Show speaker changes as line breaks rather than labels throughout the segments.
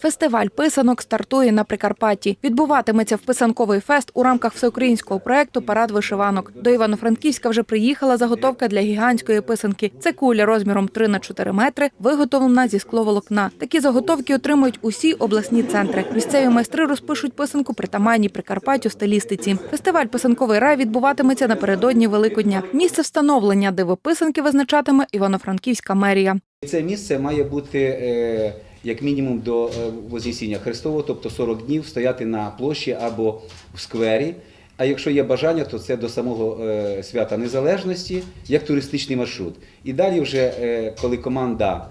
Фестиваль писанок стартує на Прикарпатті. Відбуватиметься в писанковий фест у рамках всеукраїнського проекту Парад вишиванок. До Івано-Франківська вже приїхала заготовка для гігантської писанки. Це куля розміром 3 на 4 метри, виготовлена зі скловолокна. Такі заготовки отримують усі обласні центри. Місцеві майстри розпишуть писанку притаманній Прикарпаттю стилістиці. Фестиваль Писанковий рай відбуватиметься напередодні Великодня. Місце встановлення дивописанки визначатиме Івано-Франківська мерія.
Це місце має бути е, як мінімум до е, Вознесіння Христового, тобто 40 днів стояти на площі або в сквері. А якщо є бажання, то це до самого е, свята незалежності, як туристичний маршрут. І далі, вже е, коли команда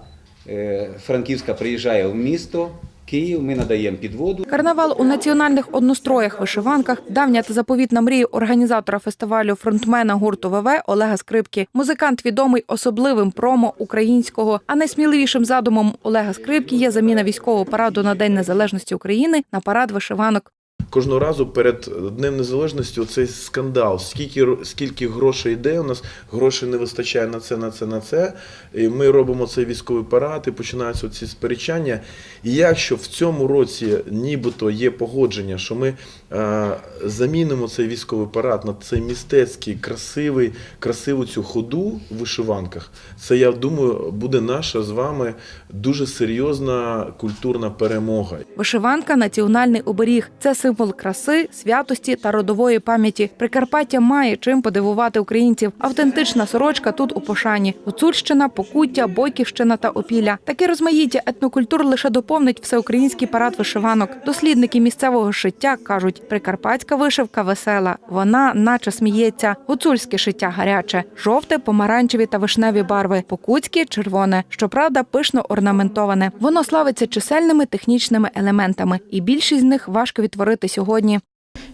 Франківська приїжджає в місто Київ, ми надаємо підводу.
Карнавал у національних одностроях вишиванках давня та заповітна мрія організатора фестивалю фронтмена гурту ВВ Олега Скрипки. Музикант відомий особливим промо українського. А найсміливішим задумом Олега Скрипки є заміна військового параду на День Незалежності України на парад вишиванок.
Кожного разу перед Днем Незалежності цей скандал. Скільки, скільки грошей йде, у нас грошей не вистачає на це, на це, на це. І ми робимо цей військовий парад, і починаються ці сперечання. І якщо в цьому році нібито є погодження, що ми е, замінимо цей військовий парад на цей містецький, красивий, красиву цю ходу в вишиванках, це я думаю, буде наша з вами дуже серйозна культурна перемога.
Вишиванка національний оберіг. Це символ краси, святості та родової пам'яті. Прикарпаття має чим подивувати українців. Автентична сорочка тут у пошані. Гуцульщина, Покуття, Бойківщина та Опілля. Таке розмаїття етнокультур лише доповнить всеукраїнський парад вишиванок. Дослідники місцевого шиття кажуть, прикарпатська вишивка весела. Вона наче сміється. Гуцульське шиття гаряче, жовте, помаранчеві та вишневі барви, покутське червоне. Щоправда, пишно орнаментоване. Воно славиться чисельними технічними елементами, і більшість з них важко відтворити сьогодні.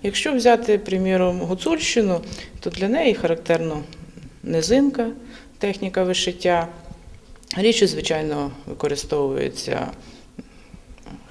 Якщо взяти, приміром, гуцульщину, то для неї характерно низинка, техніка вишиття. Річі, звичайно, використовується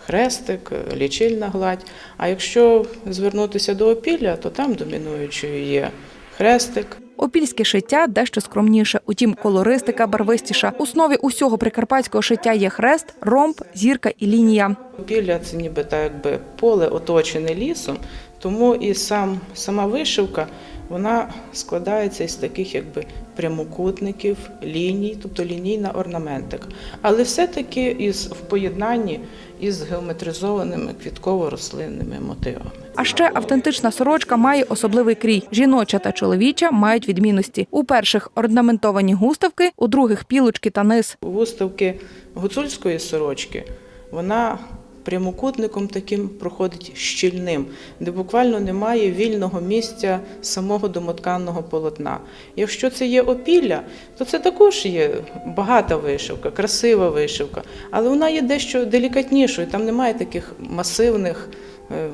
хрестик, лічильна гладь. А якщо звернутися до опілля, то там домінуючою є хрестик,
Опільське шиття дещо скромніше, утім, колористика барвистіша. У основі усього прикарпатського шиття є хрест, ромб, зірка і лінія.
Опілля це ніби так якби поле оточене лісом, тому і сам, сама вишивка вона складається із таких якби прямокутників, ліній, тобто лінійна орнаментика. Але все-таки із в поєднанні із геометризованими квітково-рослинними мотивами.
А ще автентична сорочка має особливий крій. Жіноча та чоловіча мають відмінності. У перших орнаментовані густавки, у других пілочки та низ.
Виставки гуцульської сорочки вона прямокутником таким проходить щільним, де буквально немає вільного місця самого домотканного полотна. Якщо це є опілля, то це також є багата вишивка, красива вишивка, але вона є дещо делікатнішою. Там немає таких масивних е,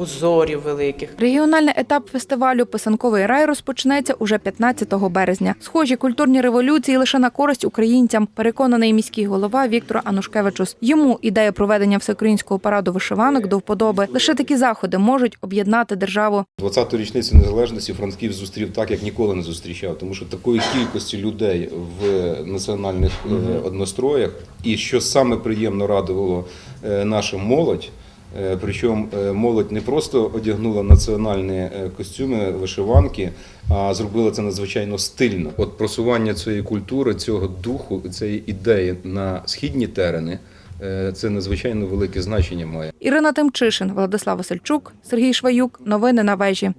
узорів великих.
Регіональний етап фестивалю Писанковий рай розпочнеться уже 15 березня. Схожі культурні революції лише на користь українцям, переконаний міський голова Віктор Анушкевичус. Йому ідея проведення всеукраїнського параду вишиванок до вподоби. Лише такі заходи можуть об'єднати державу.
20-ту річницю незалежності Франків зустрів так, як ніколи не зустрічав, тому що такої кількості людей в національних е, одностроях, і що саме приємно радувало е, нашу молодь. Е, Причому е, молодь не просто одягнула національні е, костюми, вишиванки, а зробила це надзвичайно стильно. От просування цієї культури, цього духу, цієї ідеї на східні терени це надзвичайно велике значення має.
Ірина Тимчишин, Владислав Васильчук, Сергій Шваюк. Новини на вежі.